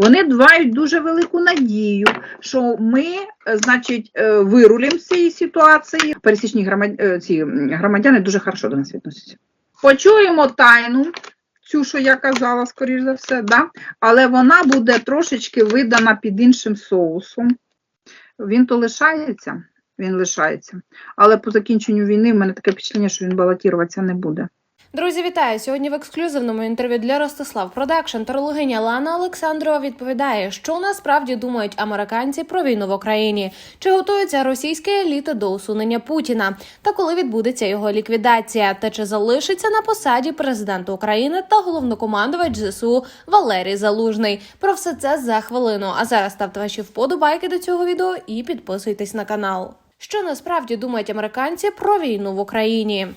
Вони мають дуже велику надію, що ми, е, значить, е, вирулимо з цієї ситуації. Пересічні громадяни, ці громадяни дуже хорошо до нас відносяться. Почуємо тайну, цю, що я казала, скоріш за все, да? але вона буде трошечки видана під іншим соусом. Він то лишається, він лишається. Але по закінченню війни в мене таке впечатлення, що він балотуватися не буде. Друзі, вітаю! Сьогодні в ексклюзивному інтерв'ю для Ростислав Продакшн тарологиня Лана Олександрова відповідає, що насправді думають американці про війну в Україні, чи готується російська еліта до усунення Путіна, та коли відбудеться його ліквідація, та чи залишиться на посаді президента України та головнокомандувач ЗСУ Валерій Залужний. Про все це за хвилину. А зараз ставте ваші вподобайки до цього відео і підписуйтесь на канал. Що насправді думають американці про війну в Україні?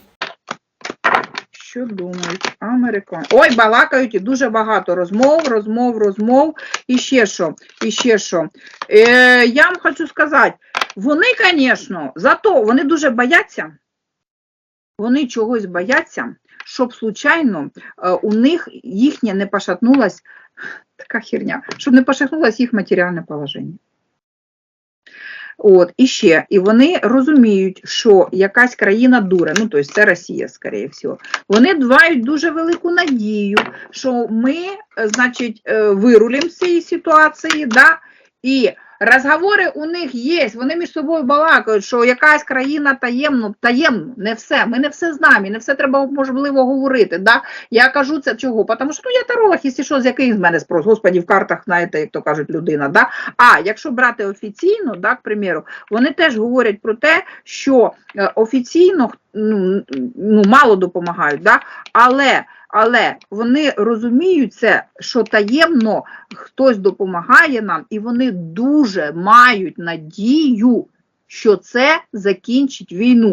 Що думають американці? Ой, балакають і дуже багато розмов, розмов, розмов. І ще що, і ще що. Е, я вам хочу сказати, вони, звісно, зато вони дуже бояться, вони чогось бояться, щоб случайно е, у них їхнє не пошатнулась, така херня, щоб не пошатнулось їх матеріальне положення. От, і ще, і вони розуміють, що якась країна дуре, ну, тобто це Росія, скоріше всього, вони дбають дуже велику надію, що ми, е, значить, е, вирулимо з цієї ситуації, да, і розговори у них є, вони між собою балакають, що якась країна таємно, таємно, не все, ми не все знаємо, і не все треба можливо говорити. Да? Я кажу це чого? Тому що ну, я таролог, якщо що, з яких з мене спрос, господі, в картах, знаєте, як то кажуть, людина. Да? А якщо брати офіційно, да, к примеру, вони теж говорять про те, що е, офіційно ну, ну, мало допомагають, да? але, але вони розуміють це, що таємно хтось допомагає нам, і вони дуже мають надію, що це закінчить війну.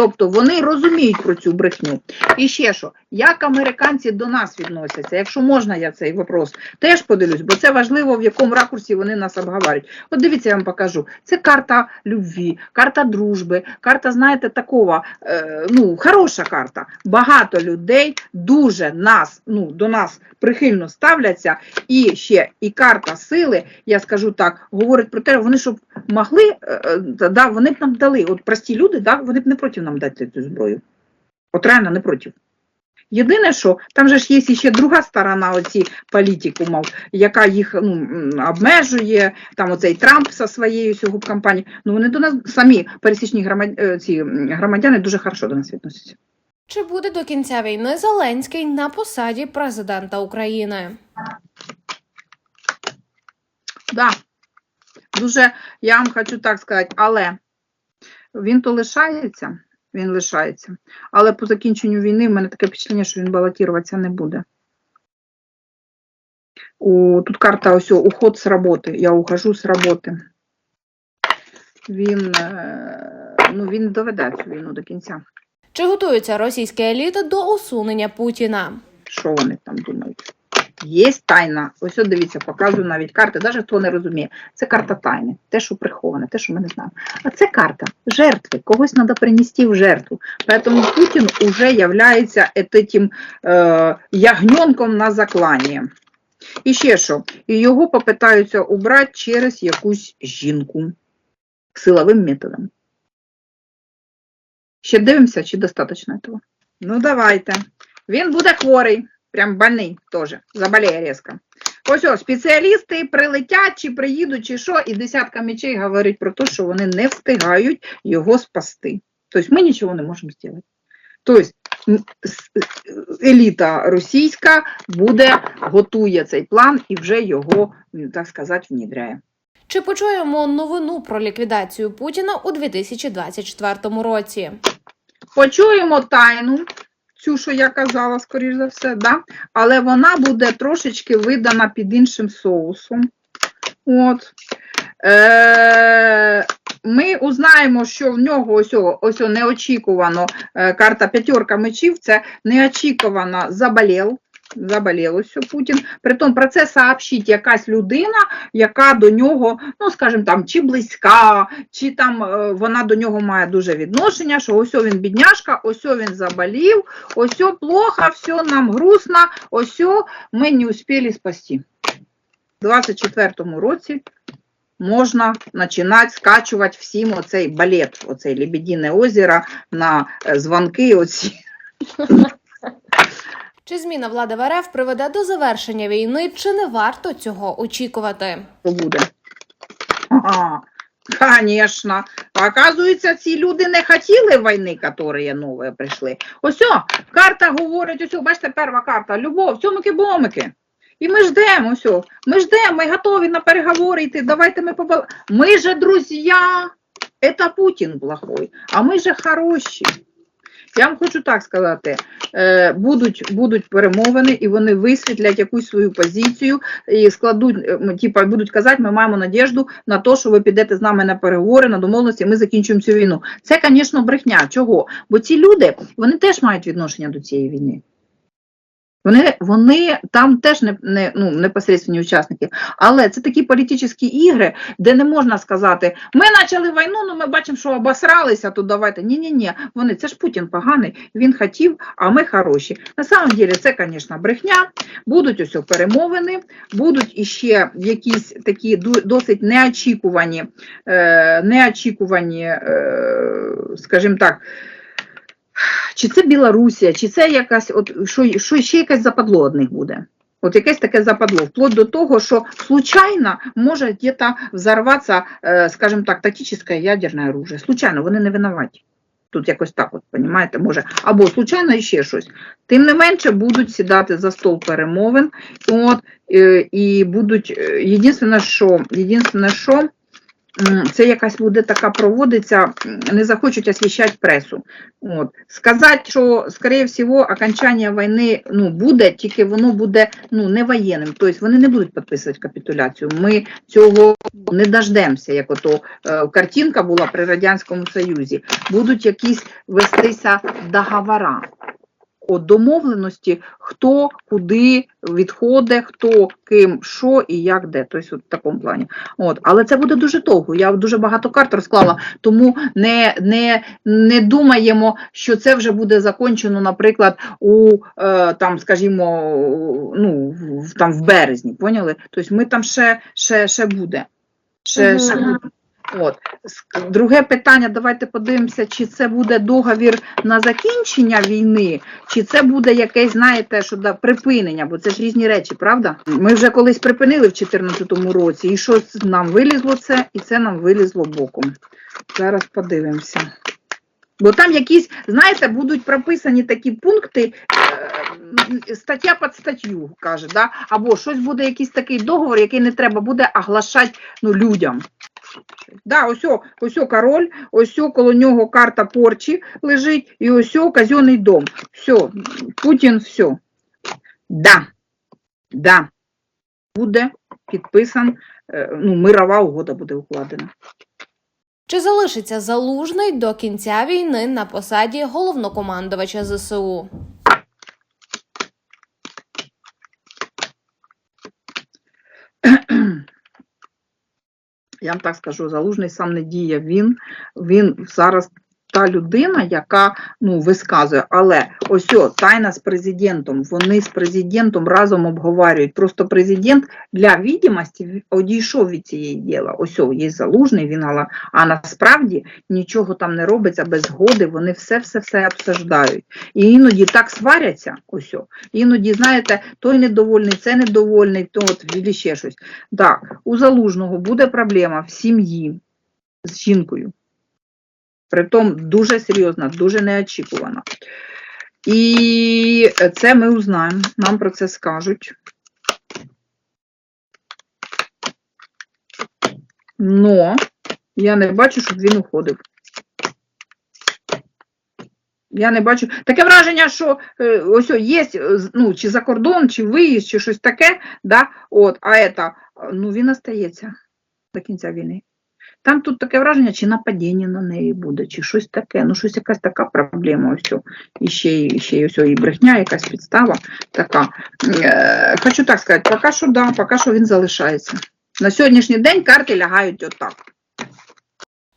Тобто вони розуміють про цю брехню. І ще що, як американці до нас відносяться, якщо можна я цей вопрос теж подивлюсь, бо це важливо, в якому ракурсі вони нас обговорюють. От дивіться, я вам покажу. Це карта любві, карта дружби, карта, знаєте, такого, е, ну, хороша карта. Багато людей дуже нас, ну, до нас прихильно ставляться. І ще і карта сили, я скажу так, говорить про те, вони щоб могли, е, е, да, вони б нам дали. От прості люди, да, вони б не проти нам дати цю зброю. От реально не проти. Єдине, що там же ж є ще друга сторона оці політикумів, яка їх ну, обмежує, там оцей Трамп зі своєю сього кампанією. Ну вони до нас самі пересічні громадяни, е, ці громадяни дуже хорошо до нас відносяться. Чи буде до кінця війни Зеленський на посаді президента України? Да. Дуже, я вам хочу так сказати, але він то лишається, він лишається. Але по закінченню війни в мене таке впечатлення, що він балотуватися не буде. У, тут карта ось уход з роботи. Я ухожу з роботи. Він, е, ну, він доведе цю війну до кінця. Чи готується російська еліта до усунення Путіна? Що вони там думають? Є тайна. Ось от дивіться, показую навіть карти, навіть хто не розуміє. Це карта тайни, те, що приховане, те, що ми не знаємо. А це карта жертви. Когось треба принести в жертву. Тому Путін уже являється этим е, ягненком на закланні. І ще що? Його попитаються убрати через якусь жінку силовим методом. Ще дивимося, чи достатньо цього. Ну, давайте. Він буде хворий, прям больний теж, заболіє різко. Ось ось, спеціалісти прилетять, чи приїдуть, чи що, і десятка мечей говорить про те, що вони не встигають його спасти. Тобто ми нічого не можемо зробити. Тобто с- еліта російська буде, готує цей план і вже його, так сказати, внідряє. Чи почуємо новину про ліквідацію Путіна у 2024 році? Почуємо тайну, цю, що я казала, скоріш за все, да? але вона буде трошечки видана під іншим соусом. От. Е, ми узнаємо, що в нього ось, ось неочікувано е, карта п'ятерка мечів, це неочікувано заболів. Заболів ось Путін. Притом про це сообщить якась людина, яка до нього, ну скажімо там, чи близька, чи там е, вона до нього має дуже відношення, що ось він бідняшка, ось він заболів, ось плохо, все нам грустно, ось ми не успіли спасти. в 24-му році можна починати скачувати всім оцей балет, оцей Лебедине озеро на е, дзвонки оці. Чи зміна влади в РФ приведе до завершення війни, чи не варто цього очікувати? буде. Ага. Оказується, ці люди не хотіли війни, які нові прийшли. Ось, карта говорить, ось, бачите, перша карта, любов, цьомики-бомики. І ми ждемо, ось, ми ждемо, ми готові на переговори йти, давайте ми побал... Ми же друзі, це Путін плохой, а ми же хороші. Я вам хочу так сказати, е, будуть, будуть перемовини, і вони висвітлять якусь свою позицію, і складуть, е, типа, будуть казати, ми маємо надіжду на те, що ви підете з нами на переговори, на домовленості, ми закінчуємо цю війну. Це, звісно, брехня. Чого? Бо ці люди, вони теж мають відношення до цієї війни. Вони, вони там теж не, не ну, непосередні учасники, але це такі політичні ігри, де не можна сказати, ми почали війну, ну ми бачимо, що обосралися, то давайте. Ні-ні-ні, вони, це ж Путін поганий, він хотів, а ми хороші. На самом деле це, звісно, брехня, будуть ось перемовини, будуть іще якісь такі досить неочікувані, е, неочікувані, е, скажімо так, чи це Білорусія, чи це якась, от що, що ще якась западло одних буде. От якесь таке западло, вплоть до того, що случайно може где-то взорватися, е, скажімо так, тактичне ядерне оружие. Случайно, вони не винуваті. Тут якось так, от, понімаєте, може, або случайно ще щось. Тим не менше будуть сідати за стол перемовин, от, е, і будуть, е, єдине, що, єдине, що це якась буде така проводиться, не захочуть освіщати пресу. От. Сказати, що, скоріше всього, окончання війни ну, буде, тільки воно буде ну, не воєнним. Тобто вони не будуть підписувати капітуляцію. Ми цього не дождемося, як ото е, картинка була при Радянському Союзі. Будуть якісь вестися договора. Домовленості, хто куди відходить, хто ким, що і як де. Тобто в такому плані. От. Але це буде дуже довго. Я дуже багато карт розклала, тому не, не, не думаємо, що це вже буде закончено, наприклад, у е, там, скажімо, ну, в, там в березні. Поняли? Тобто ми там ще, ще, ще буде. Ще, ще буде. От. Друге питання, давайте подивимося, чи це буде договір на закінчення війни, чи це буде якесь, знаєте, що да, припинення, бо це ж різні речі, правда? Ми вже колись припинили в 2014 році, і щось нам вилізло це, і це нам вилізло боком. Зараз подивимося. Бо там якісь, знаєте, будуть прописані такі пункти, е, стаття під статтю, каже, да? або щось буде якийсь такий договор, який не треба буде оглашати ну, людям. Да, ось, ось король, ось коло нього карта порчі лежить, і ось казенний дом. Все, Путін, все. Да, да, буде підписан, е, ну, мирова угода буде укладена. Чи залишиться залужний до кінця війни на посаді головнокомандувача ЗСУ? Я вам так скажу, залужний сам не діє. Він, він зараз та людина, яка ну, висказує. Але ось о, тайна з президентом. Вони з президентом разом обговорюють. Просто президент для відомості одійшов від цієї діла. Ось о, є залужний, він гала. А насправді нічого там не робиться без згоди. Вони все-все-все обсуждають. І іноді так сваряться. Ось о. Іноді, знаєте, той недовольний, це недовольний, то от ще щось. Так, у залужного буде проблема в сім'ї з жінкою. Притом дуже серйозна, дуже неочікувана. І це ми узнаємо, нам про це скажуть. Но я не бачу, щоб він уходив. Я не бачу. Таке враження, що е, ось є, е, ну, чи за кордон, чи виїзд, чи щось таке, да, от, а это, ну, він остається до кінця війни. Там тут таке враження, чи нападіння на неї буде, чи щось таке, ну щось якась така проблема ось. І ще, й- ще й ось і брехня, якась підстава така. Е, хочу так сказати, поки що да, поки що він залишається. На сьогоднішній день карти лягають отак.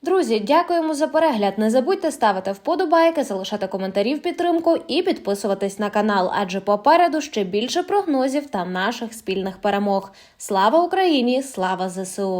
Друзі, дякуємо за перегляд. Не забудьте ставити вподобайки, залишати коментарі в підтримку і підписуватись на канал, адже попереду ще більше прогнозів та наших спільних перемог. Слава Україні! Слава ЗСУ!